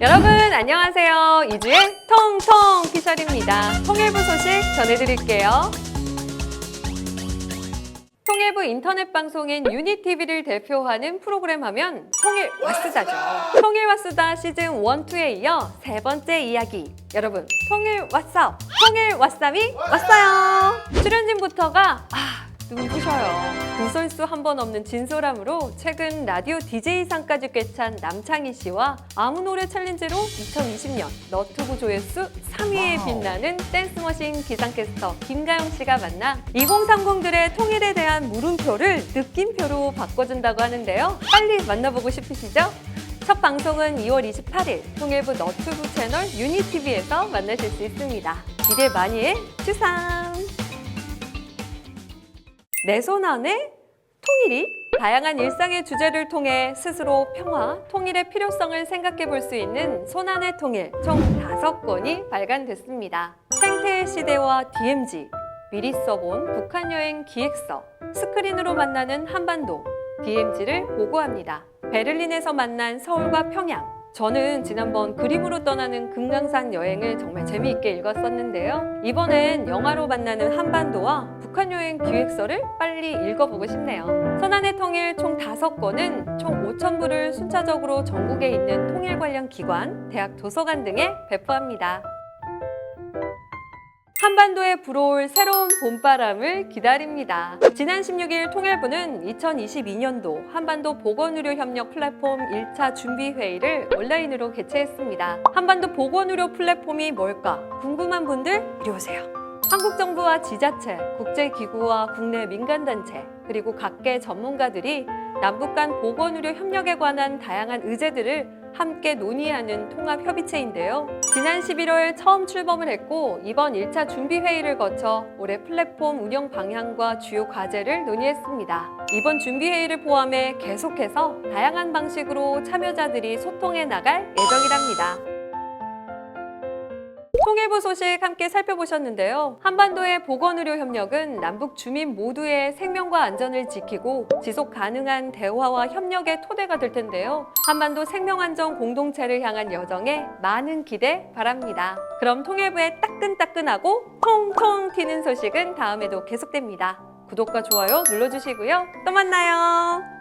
여러분 안녕하세요. 이주의 통통 피셜입니다. 통일부 소식 전해드릴게요. 통일부 인터넷 방송인 유니TV를 대표하는 프로그램 하면 통일 왓스다죠. 통일 왓스다 시즌 1, 2에 이어 세 번째 이야기. 여러분, 통일 왓썹, 통일 왓쌈이 왔어요. 출연진부터가 아, 눈 부셔요. 구설수 한 번 없는 진솔함으로 최근 라디오 DJ상까지 꿰찬 남창희 씨와 아무 노래 챌린지로 2020년 너튜브 조회수 3위에 빛나는 댄스머신 기상캐스터 김가영 씨가 만나 2030들의 통일에 대한 물음표를 느낌표로 바꿔준다고 하는데요. 빨리 만나보고 싶으시죠? 첫 방송은 2월 28일 통일부 너튜브 채널 유니TV에서 만나실 수 있습니다. 기대 많이 해 주삼! 내 손 안에 통일이 다양한 일상의 주제를 통해 스스로 평화, 통일의 필요성을 생각해 볼 수 있는 손 안의 통일 총 다섯 권이 발간됐습니다. 생태의 시대와 DMZ, 미리 써본 북한 여행 기획서, 스크린으로 만나는 한반도, DMZ를 보고합니다. 베를린에서 만난 서울과 평양, 저는 지난번 그림으로 떠나는 금강산 여행을 정말 재미있게 읽었었는데요. 이번엔 영화로 만나는 한반도와 북한 여행 기획서를 빨리 읽어보고 싶네요. 선안의 통일 총 다섯 권은 총 5천 부를 순차적으로 전국에 있는 통일 관련 기관, 대학 도서관 등에 배포합니다. 한반도에 불어올 새로운 봄바람을 기다립니다. 지난 16일 통일부는 2022년도 한반도 보건의료 협력 플랫폼 1차 준비회의를 온라인으로 개최했습니다. 한반도 보건의료 플랫폼이 뭘까? 궁금한 분들 이리 오세요. 한국 정부와 지자체, 국제기구와 국내 민간단체, 그리고 각계 전문가들이 남북 간 보건의료 협력에 관한 다양한 의제들을 함께 논의하는 통합협의체인데요. 지난 11월 처음 출범을 했고 이번 1차 준비회의를 거쳐 올해 플랫폼 운영 방향과 주요 과제를 논의했습니다. 이번 준비회의를 포함해 계속해서 다양한 방식으로 참여자들이 소통해 나갈 예정이랍니다. 통일부 소식 함께 살펴보셨는데요. 한반도의 보건의료 협력은 남북 주민 모두의 생명과 안전을 지키고 지속 가능한 대화와 협력의 토대가 될 텐데요. 한반도 생명안전 공동체를 향한 여정에 많은 기대 바랍니다. 그럼 통일부의 따끈따끈하고 통통 튀는 소식은 다음에도 계속됩니다. 구독과 좋아요 눌러주시고요. 또 만나요.